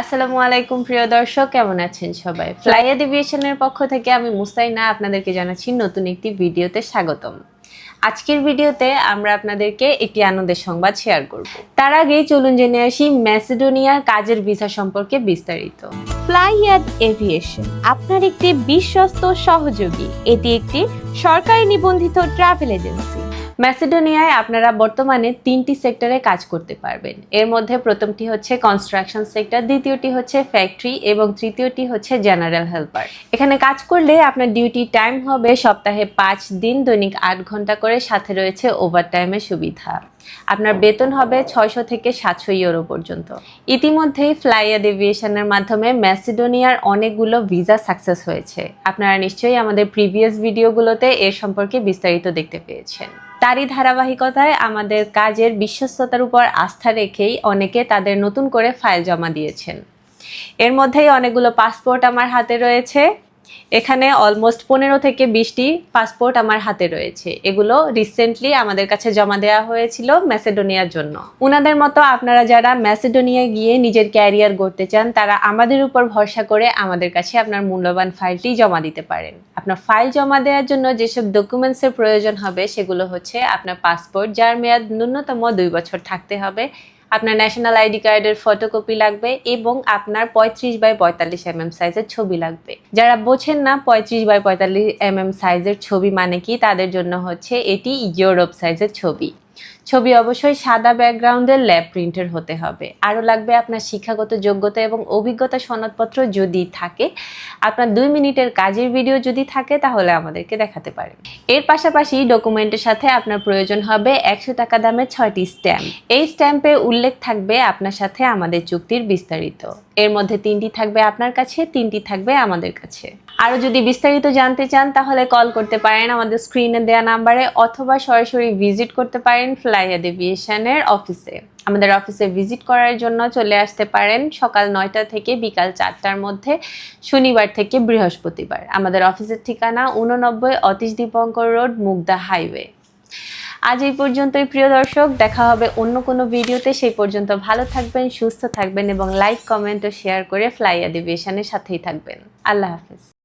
আসসালামু আলাইকুম, প্রিয় দর্শক। কেমন আছেন সবাই? ফ্লাই এভিয়েশনের পক্ষ থেকে আমি মুস্তাইনা আপনাদেরকে জানাচ্ছি নতুন একটি ভিডিওতে স্বাগতম। আজকের ভিডিওতে আমরা আপনাদেরকে একটি আনন্দের সংবাদ শেয়ার করব। তার আগেই চলুন জেনে আসি ম্যাসিডোনিয়ার কাজের ভিসা সম্পর্কে বিস্তারিত। ফ্লাইয়াদ এভিয়েশন আপনার একটি বিশ্বস্ত সহযোগী। এটি একটি সরকারি নিবন্ধিত ট্রাভেল এজেন্সি ম্যাসিডোনিয়ায় আপনারা বর্তমানে তিনটি সেক্টরে কাজ করতে পারবেন। এর মধ্যে প্রথমটি হচ্ছে কনস্ট্রাকশন সেক্টর দ্বিতীয়টি হচ্ছে ফ্যাক্টরি এবং তৃতীয়টি হচ্ছে জেনারেল হেল্পার এখানে কাজ করলে আপনার ডিউটি টাইম হবে সপ্তাহে পাঁচ দিন, দৈনিক আট ঘণ্টা করে, সাথে রয়েছে ওভারটাইমের সুবিধা। আপনার বেতন হবে ছয়শো থেকে সাতশো ইউরো পর্যন্ত। ইতিমধ্যেই ফ্লাইয়াদ এভিয়েশনের মাধ্যমে ম্যাসিডোনিয়ার অনেকগুলো ভিসা সাকসেস হয়েছে। আপনারা নিশ্চয়ই আমাদের প্রিভিয়াস ভিডিওগুলোতে এর সম্পর্কে বিস্তারিত দেখতে পেয়েছেন। তারই ধারাবাহিকতায় আমাদের কাজের বিশ্বস্ততার উপর আস্থা রেখেই অনেকে তাদের নতুন করে ফাইল জমা দিয়েছেন। এর মধ্যেই অনেকগুলো পাসপোর্ট আমার হাতে রয়েছে। এখানে অলমোস্ট পনেরো থেকে বিশটি পাসপোর্ট আমার হাতে রয়েছে। এগুলো রিসেন্টলি আমাদের কাছে জমা দেওয়া হয়েছিল ম্যাসেডোনিয়ার জন্য। উনাদের মতো আপনারা যারা ম্যাসেডোনিয়ায় গিয়ে নিজের ক্যারিয়ার গড়তে চান, তারা আমাদের উপর ভরসা করে আমাদের কাছে আপনার মূল্যবান ফাইলটি জমা দিতে পারেন। আপনার ফাইল জমা দেওয়ার জন্য যেসব ডকুমেন্টসের প্রয়োজন হবে, সেগুলো হচ্ছে আপনার পাসপোর্ট যার মেয়াদ ন্যূনতম দুই বছর থাকতে হবে। আপনার ন্যাশনাল আইডি কার্ডের ফটোকপি লাগবে এবং আপনার পঁয়ত্রিশ বাই পঁয়তাল্লিশ এম এম সাইজের ছবি লাগবে। যারা বোঝেন না পঁয়ত্রিশ বাই পঁয়তাল্লিশ এম এম সাইজের ছবি মানে কি, তাদের জন্য হচ্ছে এটি ইউরোপ সাইজের ছবি। ছবি অবশ্যই সাদা ব্যাকগ্রাউন্ডের ল্যাব প্রিন্টের হতে হবে। আরও লাগবে আপনার শিক্ষাগত যোগ্যতা এবং অভিজ্ঞতা সনদপত্র যদি থাকে। আপনার দুই মিনিটের কাজের ভিডিও যদি থাকে, তাহলে আমাদেরকে দেখাতে পারেন এর পাশাপাশি ডকুমেন্টের সাথে আপনার প্রয়োজন হবে একশো টাকা দামের ছয়টি স্ট্যাম্প। এই স্ট্যাম্পে উল্লেখ থাকবে আপনার সাথে আমাদের চুক্তির বিস্তারিত। এর মধ্যে তিনটি থাকবে আপনার কাছে, তিনটি থাকবে আমাদের কাছে। আরও যদি বিস্তারিত জানতে চান, তাহলে কল করতে পারেন আমাদের স্ক্রিনে দেওয়া নাম্বারে অথবা সরাসরি ভিজিট করতে পারেন ফ্লাইয়াদ এভিয়েশনের অফিসে আমাদের অফিসে ভিজিট করার জন্য চলে আসতে পারেন সকাল নয়টা থেকে বিকাল চারটার মধ্যে, শনিবার থেকে বৃহস্পতিবার। আমাদের অফিসের ঠিকানা উননব্বই অতীশ দীপঙ্কর রোড, মুগদা হাইওয়ে। আজ এই পর্যন্তই, প্রিয় দর্শক। দেখা হবে অন্য কোনো ভিডিওতে। সেই পর্যন্ত ভালো থাকবেন, সুস্থ থাকবেন এবং লাইক কমেন্ট ও শেয়ার করে ফ্লাই এডিভিয়েশনের সাথেই থাকবেন। আল্লাহ হাফেজ।